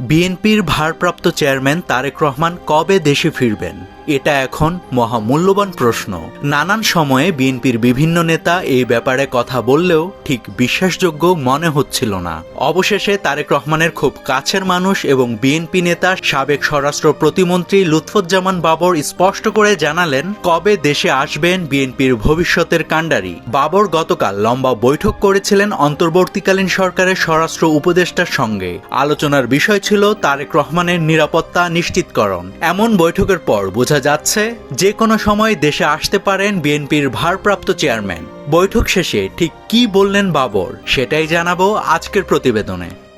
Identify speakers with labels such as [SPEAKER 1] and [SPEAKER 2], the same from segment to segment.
[SPEAKER 1] বিএনপির ভারপ্রাপ্ত চেয়ারম্যান তারেক রহমান কবে দেশে ফিরবেন? এটা এখন মহামূল্যবান প্রশ্ন। নানান সময়ে বিএনপির বিভিন্ন নেতা এই ব্যাপারে কথা বললেও ঠিক বিশ্বাসযোগ্য মনে হচ্ছিল না। অবশেষে তারেক রহমানের খুব কাছের মানুষ এবং বিএনপি নেতা সাবেক স্বরাষ্ট্র প্রতিমন্ত্রী লুৎফুজ্জামান বাবর স্পষ্ট করে জানালেন, কবে দেশে আসবেন বিএনপির ভবিষ্যতের কাণ্ডারি? বাবর গতকাল লম্বা বৈঠক করেছিলেন অন্তর্বর্তীকালীন সরকারের স্বরাষ্ট্র উপদেষ্টার সঙ্গে। আলোচনার বিষয় ছিল তারেক রহমানের নিরাপত্তা নিশ্চিতকরণ। এমন বৈঠকের পর বোঝা যাচ্ছে, যে কোনো সময় দেশে আসতে পারেন বিএনপির ভারপ্রাপ্ত চেয়ারম্যান। বৈঠক শেষে ঠিক কি বললেন বাবর, সেটাই জানাব আজকের প্রতিবেদনে।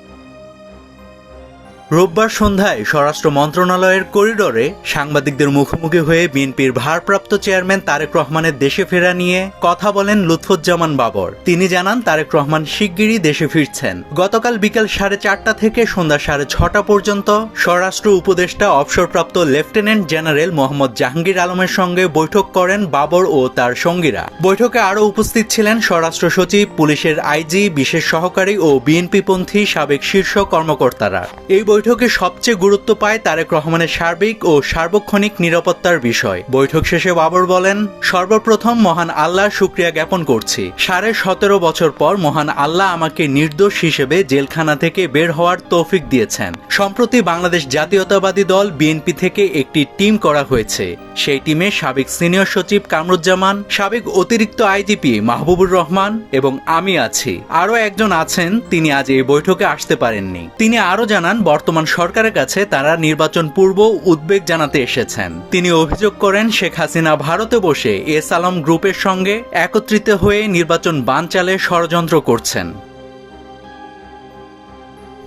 [SPEAKER 1] রোববার সন্ধ্যায় স্বরাষ্ট্র মন্ত্রণালয়ের করিডোরে সাংবাদিকদের মুখোমুখি হয়ে বিএনপির ভারপ্রাপ্ত চেয়ারম্যান তারেক রহমানের দেশে ফেরা নিয়ে কথা বলেন লুৎফুজ্জামান বাবর। তিনি জানান, তারেক রহমান শিগগিরই দেশে ফিরছেন। গতকাল বিকেল সাড়ে চারটা থেকে সন্ধ্যা সাড়ে ছটা পর্যন্ত স্বরাষ্ট্র উপদেষ্টা, অবসরপ্রাপ্ত লেফটেন্যান্ট জেনারেল মোহাম্মদ জাহাঙ্গীর আলমের সঙ্গে বৈঠক করেন বাবর ও তার সঙ্গীরা। বৈঠকে আরও উপস্থিত ছিলেন স্বরাষ্ট্র সচিব, পুলিশের আইজি, বিশেষ সহকারী ও বিএনপিপন্থী সাবেক শীর্ষ কর্মকর্তারা। এই বৈঠকে সবচেয়ে গুরুত্ব পায় তারেক রহমানের সার্বিক ও সার্বক্ষণিক নিরাপত্তার বিষয়। বৈঠক শেষে বাবর বলেন, সর্বপ্রথম মহান আল্লাহর শুক্রিয়া জ্ঞাপন করছি। সাড়ে সতেরো বছর পর মহান আল্লাহ আমাকে নির্দোষ হিসেবে জেলখানা থেকে বের হওয়ার তৌফিক দিয়েছেন। সম্প্রতি বাংলাদেশ জাতীয়তাবাদী দল বিএনপি থেকে একটি টিম করা হয়েছে। সেই টিমে সাবেক সিনিয়র সচিব কামরুজ্জামান, সাবেক অতিরিক্ত আইজিপি মাহবুবুর রহমান এবং আমি আছি। আরও একজন আছেন, তিনি আজ এই বৈঠকে আসতে পারেননি। তিনি আরও জানান, বর্তমান সরকারের কাছে তারা নির্বাচন পূর্ব উদ্বেগ জানাতে এসেছেন। তিনি অভিযোগ করেন, শেখ হাসিনা ভারতে বসে এস আলম গ্রুপের সঙ্গে একত্রিত হয়ে নির্বাচন বানচালে ষড়যন্ত্র করছেন।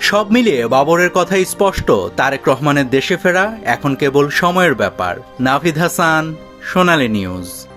[SPEAKER 1] সব মিলিয়ে বাবরের কথাই স্পষ্ট, তারেক রহমানের দেশে ফেরা এখন কেবল সময়ের ব্যাপার। নাভিদ হাসান, সোনালী নিউজ।